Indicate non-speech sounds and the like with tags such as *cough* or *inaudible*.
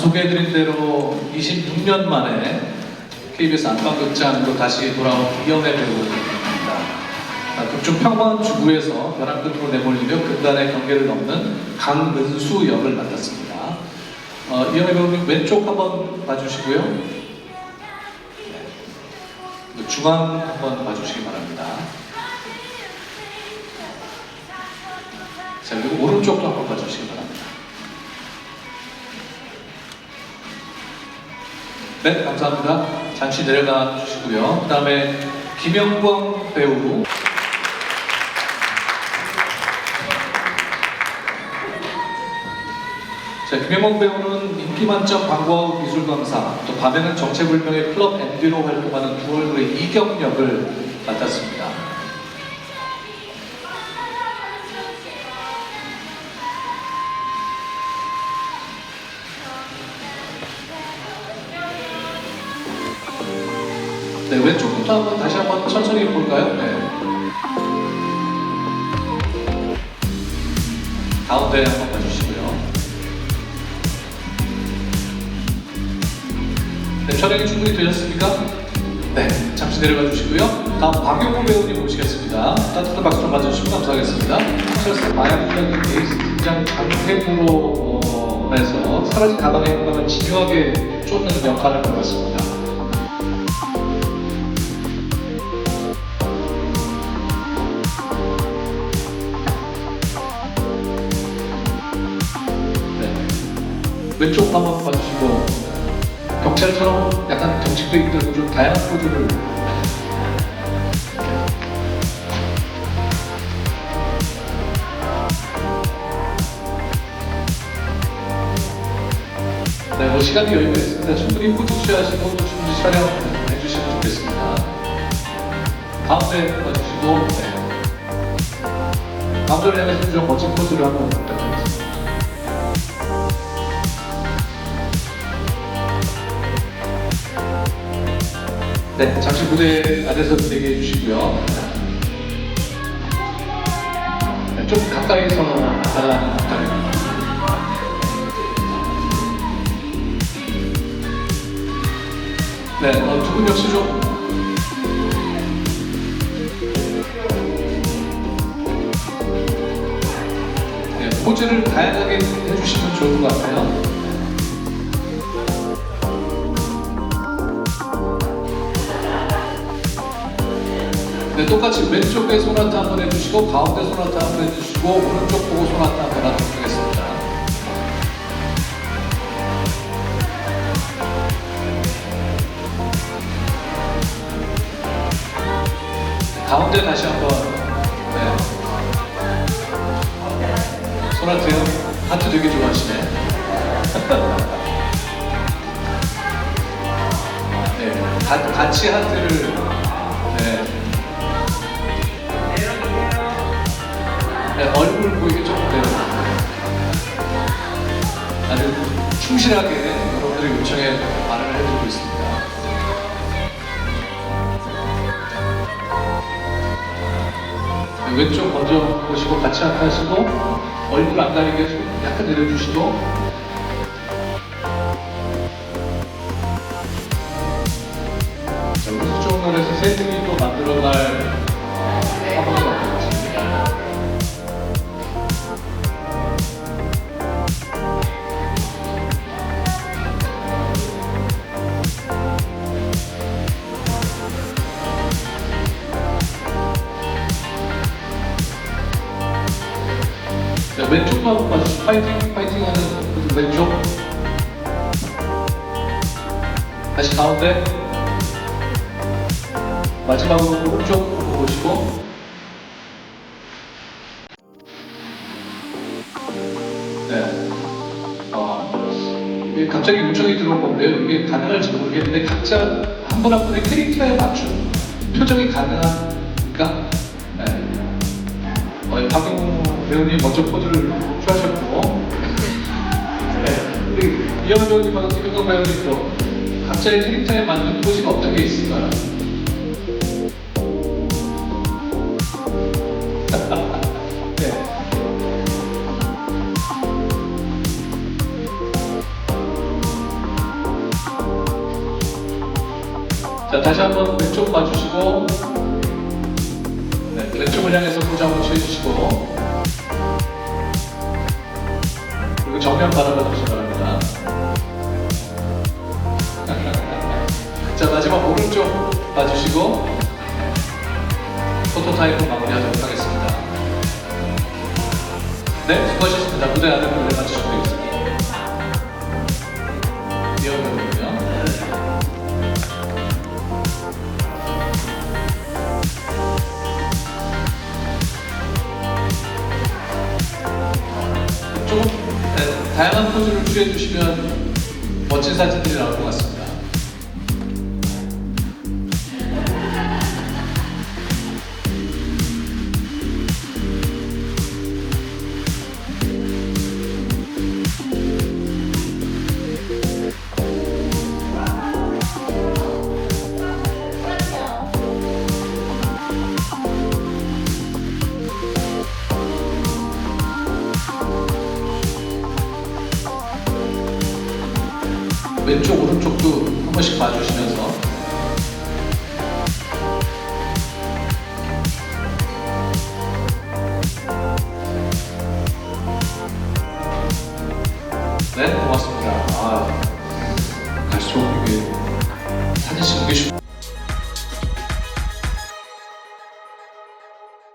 소개해드린 대로 26년 만에 KBS 안방극장으로 다시 돌아온 이영애 배우입니다. 아, 극중 평범한 주부에서 벼랑 끝으로 내몰리며 극단의 경계를 넘는 강은수 역을 맡았습니다. 어, 이영애 배우님 왼쪽 한번 봐주시고요. 네. 그리고 중앙 한번 봐주시기 바랍니다. 자, 그리고 오른쪽도 한번 봐주시기 바랍니다. 네, 감사합니다. 잠시 내려가 주시고요. 그 다음에 김영광 배우. 자, 김영광 배우는 인기 만점 광고 미술 강사, 또 밤에는 정체불명의 클럽 앤디로 활동하는 두 얼굴의 이경 역을 맡았습니다. 네, 왼쪽부터 한번 다시 한번 천천히 볼까요? 네. 가운데 한번 봐주시고요. 네, 촬영이 충분히 되셨습니까? 네, 잠시 내려가 주시고요. 다음 박용호 배우님 모시겠습니다. 따뜻한 박수 좀 맞아주시면 감사하겠습니다. 스트레스 마약적인 베이스 등장 어, 해서 사라진 가방의 행방을 집요하게 쫓는 역할을 맡았습니다. 왼쪽 한번 봐주시고 경찰처럼 약간 경직도 있고 좀 다양한 포즈를 네, 뭐 시간이 여유가 있습니다. 충분히 포즈 취하시고 또 충분히 촬영해 주시면 좋겠습니다. 가운데 봐주시고 네. 가운데를 향해서 좀 멋진 포즈를 한번 부탁드리겠습니다. 네, 잠시 무대 안에서 대기해 주시고요. 네, 좀 가까이서 달라는 부탁드립니다. 네, 어, 두분 역시 좀 네, 포즈를 다양하게 해주시면 좋을 것 같아요. 네, 똑같이 왼쪽에 소나타 한번 해주시고 가운데 소나타 한번 해주시고 오른쪽 보고 소나타 한번 하도록 하겠습니다. 가운데 다시 한번 네. 소나트요? 하트 되게 좋아하시네. *laughs* 네, 가, 같이 하트를 충실하게 여러분들의 요청에 반응을 해주고 있습니다. 네, 왼쪽 먼저 보시고 같이 하시고 얼굴 안 가리게 좀 약간 내려주시고 자, 우리 수종 노래에서 세 분이 또 만들어갈 한번 봐주시고 파이팅 파이팅 하는 그 왼쪽 다시 가운데 마지막으로 오른쪽 보시고 네. 어, 갑자기 요청이 들어온 건데요. 이게 가능할지 모르겠는데 각자 한 분 한 분의 캐릭터에 맞춘 표정이 가능합니까? 네. 어, 박용호 배우님 먼저 포즈를 취하셨고 네. 우리 이현 배우님하고 김영건 배우님도 각자의 캐릭터에 맞는 포즈가 어떤 게 있을까요? *laughs* 네. 자, 다시 한번 왼쪽 봐주시고 네, 왼쪽을 향해서 포즈 한번 취해주시고 정면 바라봐 주시기 바랍니다. 자, 마지막 오른쪽 봐주시고, 포토타임으로 마무리하도록 하겠습니다. 네, 수고하셨습니다. 무대 안에 무대 맞추시면 되겠습니다. 이어드리고 취해주시면 멋진 사진들이 나올 것 같습니다. 왼쪽 오른쪽도 한 번씩 봐주시면서. 네